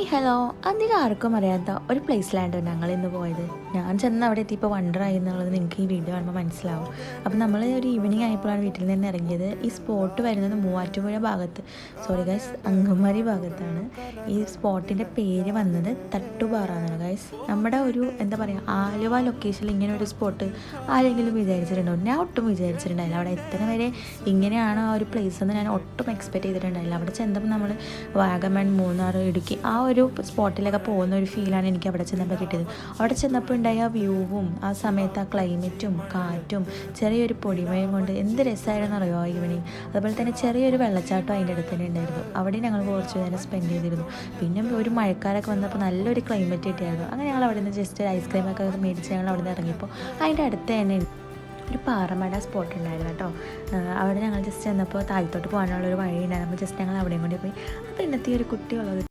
Hey hello അധികം ആർക്കും അറിയാത്ത ഒരു പ്ലേസിലാണ് ഞങ്ങൾ ഇന്ന് പോയത്. ഞാൻ ചെന്ന് അവിടെ എത്തിയപ്പോൾ വണ്ടറായി എന്നുള്ളത് നിങ്ങൾക്ക് ഈ വീഡിയോ കാണുമ്പോൾ മനസ്സിലാവും. അപ്പോൾ നമ്മൾ ഒരു ഈവനിങ് ആയപ്പോഴാണ് വീട്ടിൽ നിന്ന് ഇറങ്ങിയത്. ഈ സ്പോട്ട് വരുന്നത് മൂവാറ്റുപുഴ ഭാഗത്ത്. സോറി ഗൈസ് അങ്കമാരി ഭാഗത്താണ്. ഈ സ്പോട്ടിന്റെ പേര് വന്നത് തട്ടുപാറ ഗൈസ് നമ്മുടെ ഒരു എന്താ പറയുക ആലുവ ലൊക്കേഷനിൽ ഇങ്ങനെ ഒരു സ്പോട്ട് ആരെങ്കിലും വിചാരിച്ചിട്ടുണ്ടോ? ഞാൻ ഒട്ടും വിചാരിച്ചിട്ടുണ്ടായില്ല. അവിടെ എത്ര വരെ ഇങ്ങനെയാണ് ആ ഒരു പ്ലേസ് എന്ന് ഞാൻ ഒട്ടും എക്സ്പെക്ട് ചെയ്തിട്ടുണ്ടായില്ല. അവിടെ ചെന്നപ്പോൾ നമ്മൾ വാഗമൺ മൂന്നാർ ഇടുക്കി ആ ഒരു സ്പോട്ടിലൊക്കെ പോകുന്ന ഒരു ഫീലാണ് എനിക്ക് അവിടെ ചെന്നപ്പോൾ കിട്ടിയത്. അവിടെ ചെന്നപ്പോൾ ഉണ്ടായ വ്യൂവും ആ സമയത്ത് ആ ക്ലൈമറ്റും കാറ്റും ചെറിയൊരു പൊടിമയും കൊണ്ട് എന്ത് രസമായിരുന്നു അറിയോ ഈവനിങ് അതുപോലെ തന്നെ ചെറിയൊരു വെള്ളച്ചാട്ടം അതിന്റെ അടുത്ത് തന്നെ ഉണ്ടായിരുന്നു. അവിടെ ഞങ്ങൾ കുറച്ച് നേരം സ്പെൻഡ് ചെയ്തിരുന്നു. പിന്നെ ഒരു മഴക്കാലൊക്കെ വന്നപ്പോൾ നല്ലൊരു ക്ലൈമറ്റ് കിട്ടിയായിരുന്നു. അങ്ങനെ ഞങ്ങൾ അവിടെ നിന്ന് ജസ്റ്റ് ഒരു ഐസ്ക്രീമൊക്കെ മേടിച്ച് ഞങ്ങൾ അവിടെ നിന്ന് ഇറങ്ങിയപ്പോൾ അതിന്റെ അടുത്ത് തന്നെ ഒരു പാറമട സ്പോട്ട് ഉണ്ടായിരുന്നു കേട്ടോ. അവിടെ ഞങ്ങൾ ജസ്റ്റ് ചെന്നപ്പോൾ താഴത്തോട്ട് പോകാനുള്ള ഒരു വഴി ഉണ്ടായിരുന്നു ജസ്റ്റ് ഞങ്ങൾ അവിടെയും കൂടി പോയി. അപ്പോൾ ഇന്നത്തെ ഒരു കുട്ടിയുള്ളത്